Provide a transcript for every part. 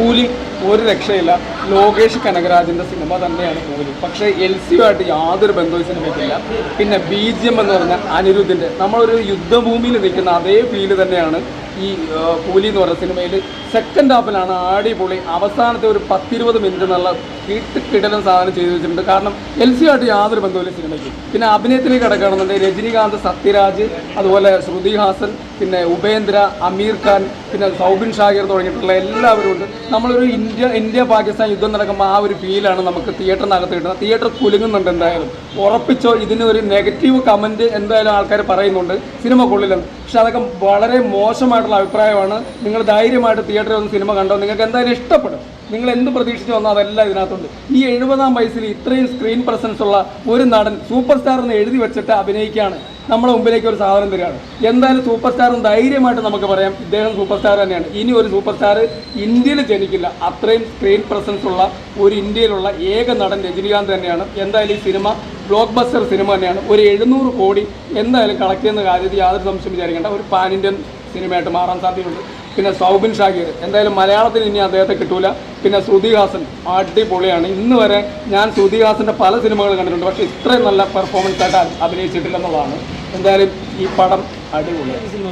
കൂലി ഒരു രക്ഷയില്ല. ലോകേഷ് കനകരാജിന്റെ സിനിമ തന്നെയാണ് കൂലി. പക്ഷേ എൽ സിയുമായിട്ട് യാതൊരു ബന്ധവും സിനിമയ്ക്കില്ല. പിന്നെ ബി ജി എം എന്ന് പറഞ്ഞാൽ അനിരുദ്ധിന്റെ നമ്മളൊരു യുദ്ധഭൂമിയിൽ നിൽക്കുന്ന അതേ ഫീൽ തന്നെയാണ് ഈ കൂലി എന്ന് പറഞ്ഞ സിനിമയിൽ സെക്കൻഡ് ഹാഫിലാണ് ആടി പൊളി അവസാനത്തെ ഒരു പത്തിരുപത് മിനിറ്റ് നല്ല കിട്ട് കിടലൻ സാധനം ചെയ്തു വെച്ചിട്ടുണ്ട്. കാരണം എൽ സി ആയിട്ട് യാതൊരു ബന്ധവുമില്ല സിനിമയ്ക്ക് പിന്നെ അഭിനയത്തിലേക്ക് കിടക്കുകയാണെന്നുണ്ടെങ്കിൽ രജനീകാന്ത് സത്യരാജ് അതുപോലെ ശ്രുതി ഹാസൻ പിന്നെ ഉപേന്ദ്ര അമീർ ഖാൻ പിന്നെ സൗബിൻ ഷാഹിർ തുടങ്ങിയിട്ടുള്ള എല്ലാവരും ഉണ്ട്. നമ്മളൊരു ഇന്ത്യ ഇന്ത്യ പാകിസ്ഥാൻ യുദ്ധം നടക്കുമ്പോൾ ആ ഒരു ഫീലാണ് നമുക്ക് തിയേറ്ററിനകത്ത് കിട്ടുന്നത്. തിയേറ്റർ കുലുങ്ങുന്നുണ്ട് എന്തായാലും. ഉറപ്പിച്ചോ ഇതിന് ഒരു നെഗറ്റീവ് കമന്റ് എന്തായാലും ആൾക്കാർ പറയുന്നുണ്ട്. സിനിമ കൊള്ളില്ലെന്ന്. പക്ഷെ അതൊക്കെ വളരെ മോശമായിട്ടുള്ള അഭിപ്രായമാണ്. നിങ്ങൾ ധൈര്യമായിട്ട് തിയേറ്ററിൽ വന്ന് സിനിമ കണ്ടോ? നിങ്ങൾക്ക് എന്തായാലും ഇഷ്ടപ്പെടും. നിങ്ങൾ എന്ത് പ്രതീക്ഷിച്ചു വന്നോ അതെല്ലാം ഇതിനകത്തുണ്ട്. ഈ എഴുപതാം വയസ്സിൽ ഇത്രയും സ്ക്രീൻ പ്രസൻസ് ഉള്ള ഒരു നടൻ സൂപ്പർ സ്റ്റാർ എന്ന് എഴുതി വെച്ചിട്ട് അഭിനയിക്കുകയാണ്. നമ്മുടെ മുമ്പിലേക്ക് ഒരു സാധനം തരികയാണ്. എന്തായാലും സൂപ്പർ സ്റ്റാറും ധൈര്യമായിട്ട് നമുക്ക് പറയാം ഇദ്ദേഹം സൂപ്പർ സ്റ്റാർ തന്നെയാണ്. ഇനി ഒരു സൂപ്പർ സ്റ്റാർ ഇന്ത്യയിൽ ജനിക്കില്ല. അത്രയും സ്ക്രീൻ പ്രസൻസ് ഉള്ള ഒരു ഇന്ത്യയിലുള്ള ഏക നടൻ രജനീകാന്ത് തന്നെയാണ്. എന്തായാലും ഈ സിനിമ ബ്ലോക്ക് ബസ്റ്റർ സിനിമ തന്നെയാണ്. ഒരു എഴുന്നൂറ് കോടി എന്തായാലും കളക്ട് ചെയ്യുന്ന കാര്യത്തിൽ യാതൊരു സംശയം വിചാരിക്കേണ്ട. ഒരു പാൻ ഇന്ത്യൻ സിനിമയായിട്ട് മാറാൻ സാധ്യതയുണ്ട്. പിന്നെ സൗബിൻ ഷാഗീർ. എന്തായാലും മലയാളത്തിൽ ഇനി അദ്ദേഹത്തെ കിട്ടൂല. പിന്നെ ശ്രുതിഹാസൻ അടിപൊളിയാണ്. ഇന്ന് വരെ ഞാൻ ശ്രുതിഹാസന്റെ പല സിനിമകൾ കണ്ടിട്ടുണ്ട്. പക്ഷേ ഇത്രയും നല്ല പെർഫോമൻസ് ആയിട്ട് അഭി- അഭിനയിച്ചിട്ടില്ലെന്നുള്ളതാണ്. എന്തായാലും ഈ പടം അടിപൊളി സിനിമ?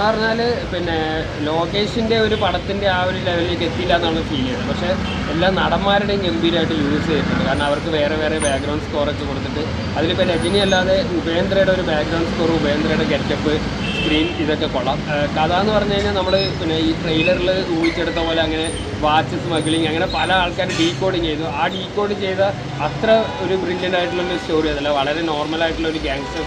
പറഞ്ഞാൽ പിന്നെ ലോകേഷിന്റെ ഒരു പടത്തിന്റെ ആ ഒരു ലെവലിലേക്ക് എത്തിയില്ല എന്നാണ് ഫീൽ ചെയ്യുന്നത് പക്ഷേ എല്ലാ നടന്മാരുടെയും ഗംഭീരമായിട്ട് യൂസ് ചെയ്തിട്ടുണ്ട്. കാരണം അവർക്ക് വേറെ വേറെ ബാക്ക്ഗ്രൗണ്ട് സ്കോറൊക്കെ കൊടുത്തിട്ട് അതിലിപ്പോൾ രജനി അല്ലാതെ ഉപേന്ദ്രയുടെ ഒരു ബാക്ക്ഗ്രൗണ്ട് സ്കോർ ഉപേന്ദ്രയുടെ ഗെറ്റപ്പ് സ്ക്രീൻ ഇതൊക്കെ കൊള്ളാം. കഥ എന്ന് പറഞ്ഞു കഴിഞ്ഞാൽ നമ്മൾ പിന്നെ ഈ ട്രെയിലറിൽ ഊഹിച്ചെടുത്ത പോലെ അങ്ങനെ വാച്ച് സ്മഗ്ലിങ് അങ്ങനെ പല ആൾക്കാർ ഡീകോഡിങ് ചെയ്തു. ആ ഡീകോഡ് ചെയ്ത അത്ര ഒരു ബ്രില്യന്റ് ആയിട്ടുള്ള ഒരു സ്റ്റോറി അതല്ല വളരെ നോർമൽ ആയിട്ടുള്ള ഒരു ഗാങ്സ്റ്റർ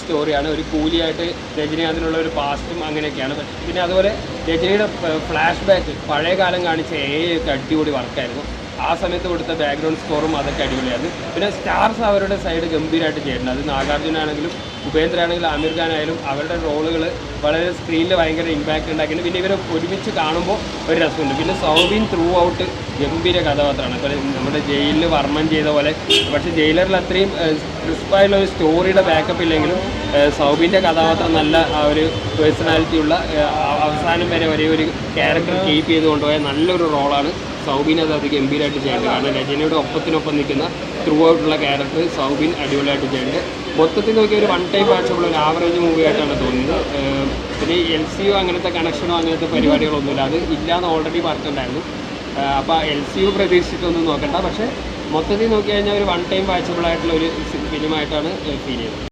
സ്റ്റോറിയാണ് ഒരു കൂലിയായിട്ട് രജനീകാന്തിനുള്ള ഒരു പാസ്റ്റും അങ്ങനെയൊക്കെയാണ്. പിന്നെ അതുപോലെ രജനിയുടെ ഫ്ലാഷ് ബാക്ക് പഴയ കാലം കാണിച്ച എ അടിപൊളി വർക്കായിരുന്നു ആ സമയത്ത് കൊടുത്ത ബാക്ക്ഗ്രൗണ്ട് സ്കോറും അതൊക്കെ അടിപൊളിയായിരുന്നു. പിന്നെ സ്റ്റാർസ് അവരുടെ സൈഡ് ഗംഭീരമായിട്ട് ചെയ്യുന്നുണ്ട് അത് നാഗാർജുന ആണെങ്കിലും ഉപേന്ദ്ര ആണെങ്കിലും ആമിർ ഖാൻ ആയാലും അവരുടെ റോളുകൾ വളരെ സ്ക്രീനിൽ ഭയങ്കര ഇമ്പാക്റ്റ് ഉണ്ടാക്കിയിട്ടുണ്ട്. പിന്നെ ഇവരെ ഒരുമിച്ച് കാണുമ്പോൾ ഒരു രസമുണ്ട്. പിന്നെ സൗബിൻ ത്രൂ ഔട്ട് ഗംഭീര കഥാപാത്രമാണ്. ഇപ്പോൾ നമ്മുടെ ജയിലിൽ വർമ്മൻ ചെയ്ത പോലെ. പക്ഷേ ജയിലറിൽ അത്രയും ക്രിസ്പായുള്ള ഒരു സ്റ്റോറിയുടെ ബാക്കപ്പ് ഇല്ലെങ്കിലും സൗബിന്റെ കഥാപാത്രം നല്ല ആ ഒരു പേഴ്സണാലിറ്റി ഉള്ള അവസാനം വരെ ഒരേ ഒരു ക്യാരക്ടർ കീപ്പ് ചെയ്ത് കൊണ്ടുപോയ നല്ലൊരു റോളാണ് സൗബിൻ അത് അത് ഗംഭീരമായിട്ട് ചെയ്യുന്നത് കാരണം രജനിയുടെ ഒപ്പത്തിനൊപ്പം നിൽക്കുന്ന ത്രൂ ഔട്ടുള്ള ക്യാരക്ടർ സൗബിൻ അടിപൊളിയായിട്ട് ചെയ്യുന്നുണ്ട് മൊത്തത്തിൽ നോക്കിയ ഒരു വൺ ടൈം ആയിട്ടുള്ള ഒരു ആവറേജ് മൂവി ആയിട്ടാണ് ഏഹ് പിന്നെ എൽ സി യു അങ്ങനത്തെ കണക്ഷനോ അങ്ങനത്തെ പരിപാടികളൊന്നുമില്ല. അത് ഇല്ലാന്ന് ഓൾറെഡി പറഞ്ഞിട്ടുണ്ടായിരുന്നു. അപ്പോൾ എൽ സി യു പ്രതീക്ഷിച്ചിട്ടൊന്നും നോക്കണ്ട. പക്ഷേ മൊത്തത്തിൽ നോക്കി കഴിഞ്ഞാൽ ഒരു വൺ ടൈം വാച്ചബിൾ ആയിട്ടുള്ള ഒരു ഫിലിമായിട്ടാണ് ഫീൽ ചെയ്തത്